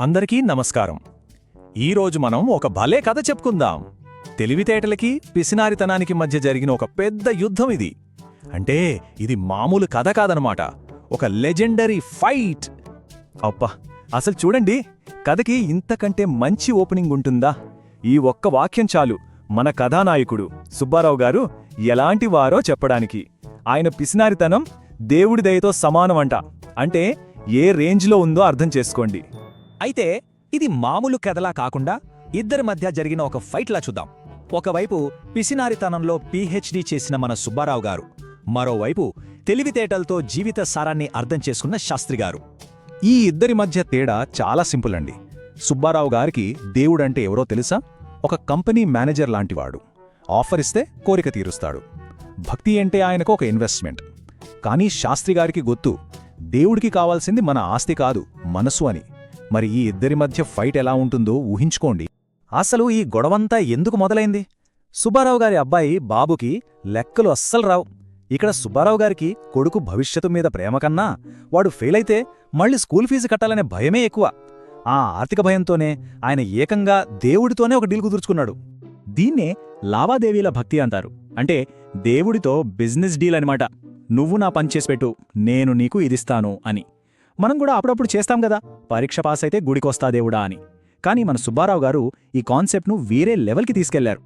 అందరికీ నమస్కారం. ఈరోజు మనం ఒక భలే కథ చెప్పుకుందాం. తెలివితేటలకి పిసినారితనానికి మధ్య జరిగిన ఒక పెద్ద యుద్ధం ఇది. అంటే ఇది మామూలు కథ కాదనమాట. ఒక లెజెండరీ ఫైట్. అప్ప అసలు చూడండి కథకి ఇంతకంటే మంచి ఓపెనింగ్ ఉంటుందా? ఈ ఒక్క వాక్యం చాలు మన కథానాయకుడు సుబ్బారావు గారు ఎలాంటి వారో చెప్పడానికి. ఆయన పిసినారితనం దేవుడి దయతో సమానమంట. అంటే ఏ రేంజ్లో ఉందో అర్థం చేసుకోండి. అయితే ఇది మామూలు కథలా కాకుండా ఇద్దరి మధ్య జరిగిన ఒక ఫైట్లా చూద్దాం. ఒకవైపు పిసినారితనంలో పీహెచ్డీ చేసిన మన సుబ్బారావు గారు మరోవైపు తెలివితేటలతో జీవిత సారాన్ని అర్థం చేసుకున్న శాస్త్రి గారు. ఈ ఇద్దరి మధ్య తేడా చాలా సింపుల్ అండి. సుబ్బారావు గారికి దేవుడంటే ఎవరో తెలుసా? ఒక కంపెనీ మేనేజర్ లాంటివాడు. ఆఫర్ ఇస్తే కోరిక తీరుస్తాడు. భక్తి అంటే ఆయనకు ఒక ఇన్వెస్ట్మెంట్. కానీ శాస్త్రి గారికి గుర్తు దేవుడికి కావాల్సింది మన ఆస్తి కాదు మనసు అని. మరి ఈ ఇద్దరి మధ్య ఫైట్ ఎలా ఉంటుందో ఊహించుకోండి. అసలు ఈ గొడవంతా ఎందుకు మొదలైంది? సుబ్బారావు గారి అబ్బాయి బాబుకి లెక్కలు అస్సలు రావు. ఇక్కడ సుబ్బారావు గారికి కొడుకు భవిష్యత్తు మీద ప్రేమ కన్నా వాడు ఫెయిలైతే మళ్ళీ స్కూల్ ఫీజు కట్టాలనే భయమే ఎక్కువ. ఆ ఆర్థిక భయంతోనే ఆయన ఏకంగా దేవుడితోనే ఒక డీల్ కుదుర్చుకున్నాడు. దీన్నే లావాదేవీల భక్తి అంటారు. అంటే దేవుడితో బిజినెస్ డీల్ అనమాట నువ్వు నా పని నేను నీకు ఇదిస్తాను అని. మనం కూడా అప్పుడప్పుడు చేస్తాం కదా. పరీక్ష పాస్ అయితే గుడికొస్తా దేవుడా అని. కానీ మన సుబ్బారావు గారు ఈ కాన్సెప్ట్ను వేరే లెవెల్కి తీసుకెళ్ళారు.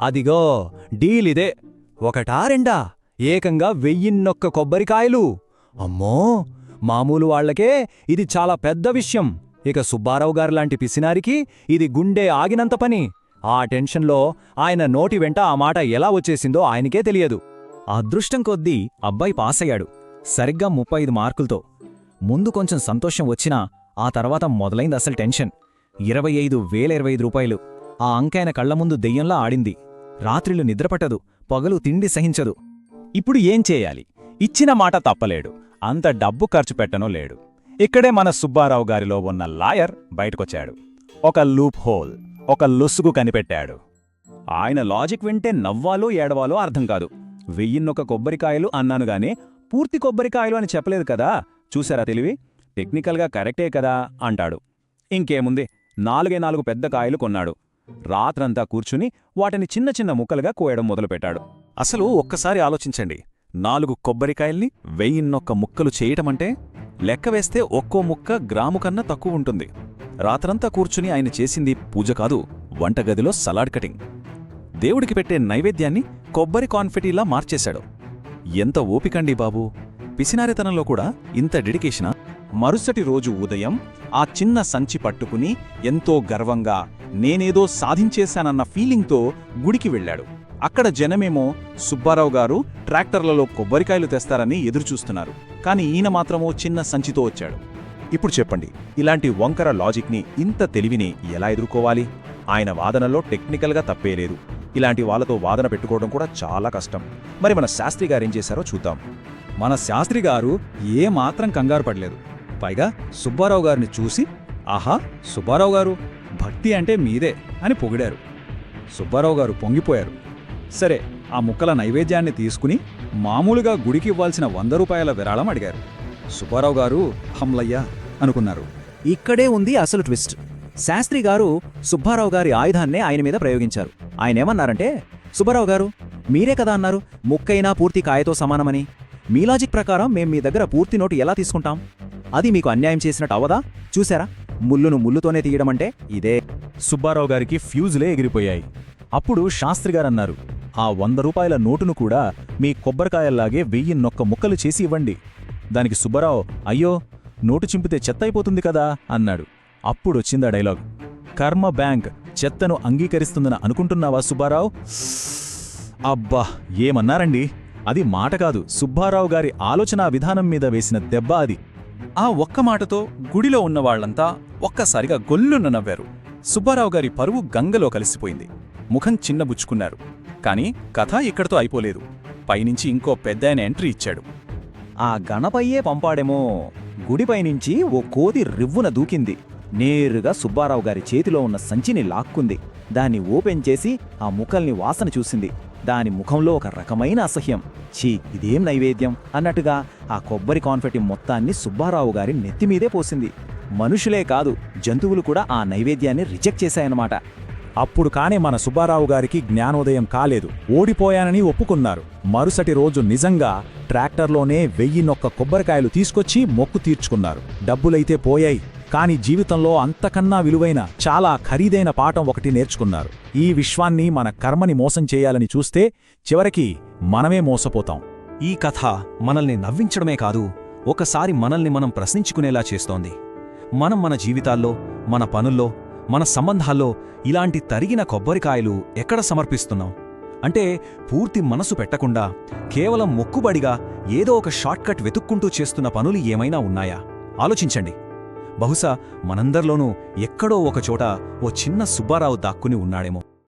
అదిగో డీల్ ఇదే. ఒకటా రెండా? ఏకంగా వెయ్యిన్నొక్క కొబ్బరికాయలు. అమ్మో! మామూలు వాళ్ళకే ఇది చాలా పెద్ద విషయం. ఇక సుబ్బారావు గారు లాంటి పిసినారికి ఇది గుండె ఆగినంత పని. ఆ టెన్షన్లో ఆయన నోటి వెంట ఆ మాట ఎలా వచ్చేసిందో ఆయనకే తెలియదు. అదృష్టం కొద్దీ అబ్బాయి పాసయ్యాడు. సరిగ్గా ముప్పై ఐదు మార్కులతో. ముందు కొంచెం సంతోషం వచ్చినా ఆ తర్వాత మొదలైంది అసలు టెన్షన్. ఇరవై ఐదు వేల ఇరవై ఐదు రూపాయలు. ఆ అంకాయన కళ్ళ ముందు దెయ్యంలా ఆడింది. రాత్రిళ్ళు నిద్రపట్టదు పగలు తిండి సహించదు. ఇప్పుడు ఏం చేయాలి? ఇచ్చిన మాట తప్పలేడు. అంత డబ్బు ఖర్చు పెట్టనో లేడు. ఇక్కడే మన సుబ్బారావు గారిలో ఉన్న లాయర్ బయటకొచ్చాడు. ఒక లూప్ హోల్ ఒక లొసుగు కనిపెట్టాడు. ఆయన లాజిక్ వింటే నవ్వాలో ఏడవాలో అర్థం కాదు. వెయ్యిన్నొక కొబ్బరికాయలు అన్నానుగానే పూర్తి కొబ్బరికాయలు అని చెప్పలేదు కదా? చూసారా తెలివి? టెక్నికల్గా కరెక్టే కదా అంటాడు. ఇంకేముంది? నాలుగే నాలుగు పెద్ద కాయలు కొన్నాడు. రాత్రంతా కూర్చుని వాటిని చిన్న చిన్న ముక్కలుగా కోయడం మొదలుపెట్టాడు. అసలు ఒక్కసారి ఆలోచించండి. నాలుగు కొబ్బరికాయల్ని వెయ్యిన్నొక్క ముక్కలు చేయటమంటే లెక్క వేస్తే ఒక్కో ముక్క గ్రాము కన్నా తక్కువ ఉంటుంది. రాత్రంతా కూర్చుని ఆయన చేసింది పూజ కాదు వంటగదిలో సలాడ్ కటింగ్. దేవుడికి పెట్టే నైవేద్యాన్ని కొబ్బరి కాన్ఫెటీలా మార్చేశాడు. ఎంత ఓపికండి బాబూ! పిసినారితనంలో కూడా ఇంత డెడికేషనా? మరుసటి రోజు ఉదయం ఆ చిన్న సంచి పట్టుకుని ఎంతో గర్వంగా నేనేదో సాధించేశానన్న ఫీలింగ్తో గుడికి వెళ్ళాడు. అక్కడ జనమేమో సుబ్బారావు గారు ట్రాక్టర్లలో కొబ్బరికాయలు తెస్తారని ఎదురుచూస్తున్నారు. కాని ఈయన మాత్రమో చిన్న సంచితో వచ్చాడు. ఇప్పుడు చెప్పండి ఇలాంటి వంకర లాజిక్ని ఇంత తెలివిని ఎలా ఎదుర్కోవాలి? ఆయన వాదనలో టెక్నికల్గా తప్పేలేదు ఇలాంటి వాళ్ళతో వాదన పెట్టుకోవడం కూడా చాలా కష్టం. మరి మన శాస్త్రి గారేం చేశారో చూద్దాం. మన శాస్త్రి గారు ఏమాత్రం కంగారు పడలేదు. పైగా సుబ్బారావు గారిని చూసి ఆహా సుబ్బారావు గారు భక్తి అంటే మీదే అని పొగిడారు. సుబ్బారావు గారు పొంగిపోయారు. సరే ఆ ముక్కల నైవేద్యాన్ని తీసుకుని మామూలుగా గుడికి ఇవ్వాల్సిన వంద రూపాయల విరాళం అడిగారు. సుబ్బారావు గారు హమ్లయ్యా అనుకున్నారు. ఇక్కడే ఉంది అసలు ట్విస్ట్. శాస్త్రి గారు సుబ్బారావు గారి ఆయుధాన్నే ఆయన మీద ప్రయోగించారు. ఆయనేమన్నారంటే సుబ్బారావు గారు మీరే కదా అన్నారు ముక్కైనా పూర్తి కాయతో సమానమని. మీ లాజిక్ ప్రకారం మేం మీ దగ్గర పూర్తి నోటు ఎలా తీసుకుంటాం? అది మీకు అన్యాయం చేసినట్టు అవదా చూసారా? ముల్లును ముల్లుతోనే తీయడమంటే ఇదే. సుబ్బారావు గారికి ఫ్యూజులే ఎగిరిపోయాయి. అప్పుడు శాస్త్రి గారన్నారు ఆ వంద రూపాయల నోటును కూడా మీ కొబ్బరికాయల్లాగే వెయ్యి నొక్క ముక్కలు చేసి ఇవ్వండి. దానికి సుబ్బారావు అయ్యో నోటు చింపితే చెత్త అయిపోతుంది కదా అన్నాడు. అప్పుడొచ్చిందా డైలాగ్. కర్మ బ్యాంక్ చెత్తను అంగీకరిస్తుందని అనుకుంటున్నావా సుబ్బారావు? అబ్బా ఏమన్నారండి? అది మాట కాదు. సుబ్బారావు గారి ఆలోచనా విధానం మీద వేసిన దెబ్బ అది. ఆ ఒక్క మాటతో గుడిలో ఉన్నవాళ్ళంతా ఒక్కసారిగా గొల్లున నవ్వారు. సుబ్బారావు గారి పరువు గంగలో కలిసిపోయింది. ముఖం చిన్నబుచ్చుకున్నారు. కాని కథ ఇక్కడితో అయిపోలేదు. పైనుంచి ఇంకో పెద్దాయన ఎంట్రీ ఇచ్చాడు. ఆ గణపయ్యే పంపాడేమో. గుడిపైనుంచి ఓ కోతి రివ్వున దూకింది. నేరుగా సుబ్బారావు గారి చేతిలో ఉన్న సంచిని లాక్కుంది. దాన్ని ఓపెన్ చేసి ఆ ముక్కల్ని వాసన చూసింది. దాని ముఖంలో ఒక రకమైన అసహ్యం. ఛీ ఇదేం నైవేద్యం? అన్నట్టుగా ఆ కొబ్బరి కాన్ఫెట్టి మొత్తాన్ని సుబ్బారావు గారి నెత్తిమీదే పోసింది. మనుషులే కాదు జంతువులు కూడా ఆ నైవేద్యాన్ని రిజెక్ట్ చేశాయన్నమాట. అప్పుడు కానే మన సుబ్బారావు గారికి జ్ఞానోదయం కాలేదు. ఓడిపోయానని ఒప్పుకున్నారు. మరుసటి రోజు నిజంగా ట్రాక్టర్లోనే వెయ్యినొక్క కొబ్బరికాయలు తీసుకొచ్చి మొక్కు తీర్చుకున్నారు. డబ్బులైతే పోయాయి. కాని జీవితంలో అంతకన్నా విలువైన చాలా ఖరీదైన పాఠం ఒకటి నేర్చుకున్నారు. ఈ విశ్వాన్ని మన కర్మని మోసం చేయాలని చూస్తే చివరికి మనమే మోసపోతాం. ఈ కథ మనల్ని నవ్వించడమే కాదు ఒకసారి మనల్ని మనం ప్రశ్నించుకునేలా చేస్తోంది. మనం మన జీవితాల్లో మన పనుల్లో మన సంబంధాల్లో ఇలాంటి తరిగిన కొబ్బరికాయలు ఎక్కడ సమర్పిస్తున్నాం? అంటే పూర్తి మనసు పెట్టకుండా కేవలం మొక్కుబడిగా ఏదో ఒక షార్ట్కట్ వెతుక్కుంటూ చేస్తున్న పనులు ఏమైనా ఉన్నాయా? ఆలోచించండి. బహుశా మనందరిలోనూ ఎక్కడో ఒకచోట ఓ చిన్న సుబ్బారావు దాక్కుని ఉన్నాడేమో.